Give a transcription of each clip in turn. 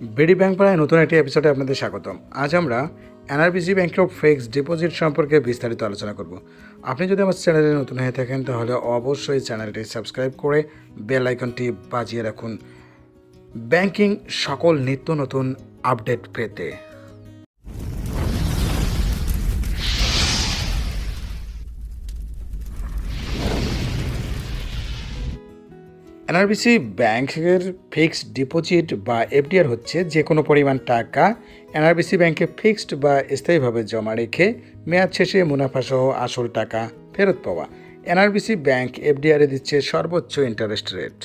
BD bank পাড়ায় নতুন একটি এপিসোডে আপনাদের স্বাগতম। আজ আমরা এনআরবিসি ব্যাংকের ফিক্সড ডিপোজিট সম্পর্কে বিস্তারিত আলোচনা করব। আপনি যদি আমার চ্যানেলে নতুন হয়ে থাকেন, তাহলে অবশ্যই চ্যানেলটি সাবস্ক্রাইব করে বেল আইকনটি বাজিয়ে রাখুন। ব্যাংকিং সকল নিত্য নতুন আপডেট পেতে। এনআরবিসি ব্যাংকের ফিক্সড ডিপোজিট বা এফডিআর হচ্ছে যে কোনো পরিমাণ টাকা এনআরবিসি ব্যাংকে ফিক্সড বা স্থায়ীভাবে জমা রেখে মেয়াদ শেষে মুনাফাসহ আসল টাকা ফেরত পাওয়া। এনআরবিসি ব্যাংক এফডিআরে দিচ্ছে সর্বোচ্চ ইন্টারেস্ট রেট।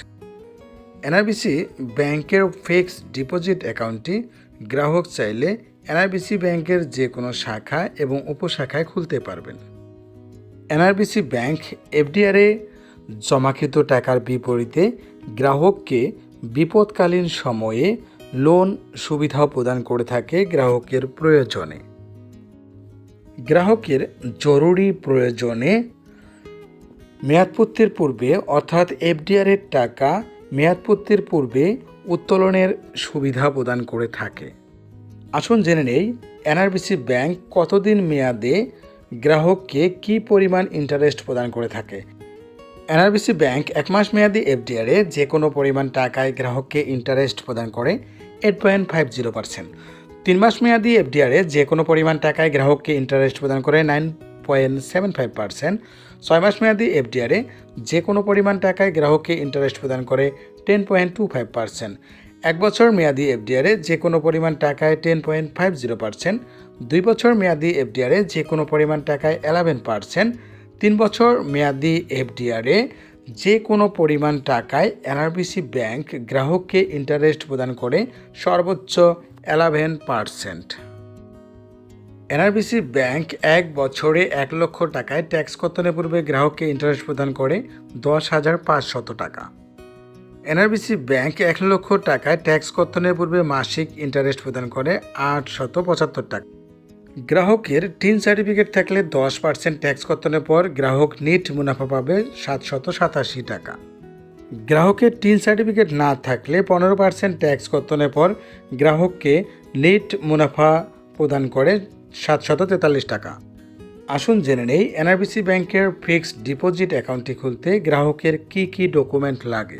এনআরবিসি ব্যাংকের ফিক্সড ডিপোজিট অ্যাকাউন্টটি গ্রাহক চাইলে এনআরবিসি ব্যাংকের যে কোনো শাখা এবং উপশাখায় খুলতে পারবেন। এনআরবিসি ব্যাংক এফডিআরে জমাকৃত টাকার বিপরীতে গ্রাহককে বিপদকালীন সময়ে লোন সুবিধাও প্রদান করে থাকে গ্রাহকের প্রয়োজনে। গ্রাহকের জরুরি প্রয়োজনে মেয়াদপূর্তির পূর্বে, অর্থাৎ এফডিআরের টাকা মেয়াদপূর্তির পূর্বে উত্তোলনের সুবিধা প্রদান করে থাকে। আসুন জেনে নেই, এনআরবিসি ব্যাংক কতদিন মেয়াদে গ্রাহককে কী পরিমাণ ইন্টারেস্ট প্রদান করে থাকে? এনআরবিসি ব্যাংক এক মাস মেয়াদি এফডিআরে যে কোনো পরিমাণ টাকায় গ্রাহককে ইন্টারেস্ট প্রদান করে eight point five zero percent তিন মাস মেয়াদি এফডিআরে যে কোনো পরিমাণ টাকায় গ্রাহককে ইন্টারেস্ট প্রদান করে nine point seven five percent ছয় মাস মেয়াদি এফডিআরে যে কোনো পরিমাণ টাকায় গ্রাহককে ইন্টারেস্ট প্রদান করে ten point two five percent এক বছর মেয়াদি এফডিআরে যে কোনো পরিমাণ টাকায় ten point five zero percent দুই বছর মেয়াদি এফডিআরে যে কোনো পরিমাণ টাকায় এলেভেন পার্সেন্ট তিন বছর মেয়াদি এফডিআরে যে কোনো পরিমাণ টাকায় এনআরবিসি ব্যাংক গ্রাহককে ইন্টারেস্ট প্রদান করে সর্বোচ্চ এলেভেন পার্সেন্ট। এনআরবিসি ব্যাংক এক বছরে এক লক্ষ টাকায় ট্যাক্স কর্তনের পূর্বে গ্রাহককে ইন্টারেস্ট প্রদান করে? দশ হাজার পাঁচশত টাকা। এনআরবিসি ব্যাংক এক লক্ষ টাকায় ট্যাক্স কর্তনের পূর্বে মাসিক ইন্টারেস্ট প্রদান করে? আটশত পঁচাত্তর টাকা। গ্রাহকের টিন সার্টিফিকেট থাকলে দশ পার্সেন্ট ট্যাক্স কর্তনের পর গ্রাহক নিট মুনাফা পাবে সাতশত সাতাশি টাকা। গ্রাহকের টিন সার্টিফিকেট না থাকলে পনেরো পার্সেন্ট ট্যাক্স কর্তনের পর গ্রাহককে নিট মুনাফা প্রদান করে সাতশত তেতাল্লিশ টাকা। আসুন জেনে নেই, এনআরবিসি ব্যাংকের ফিক্সড ডিপোজিট অ্যাকাউন্টটি খুলতে গ্রাহকের কি কি ডকুমেন্ট লাগে?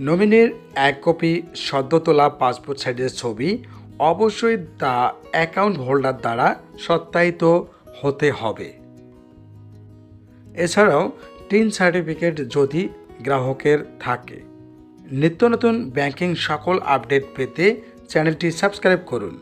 নমিনির এক কপি সদ্য তোলা পাসপোর্ট সাইজের ছবি, অবশ্যই তা অ্যাকাউন্ট হোল্ডার দ্বারা সত্যায়িত হতে হবে। এছাড়াও টিন সার্টিফিকেট যদি গ্রাহকের থাকে। নিত্য নতুন ব্যাংকিং সকল আপডেট পেতে চ্যানেলটি সাবস্ক্রাইব করুন।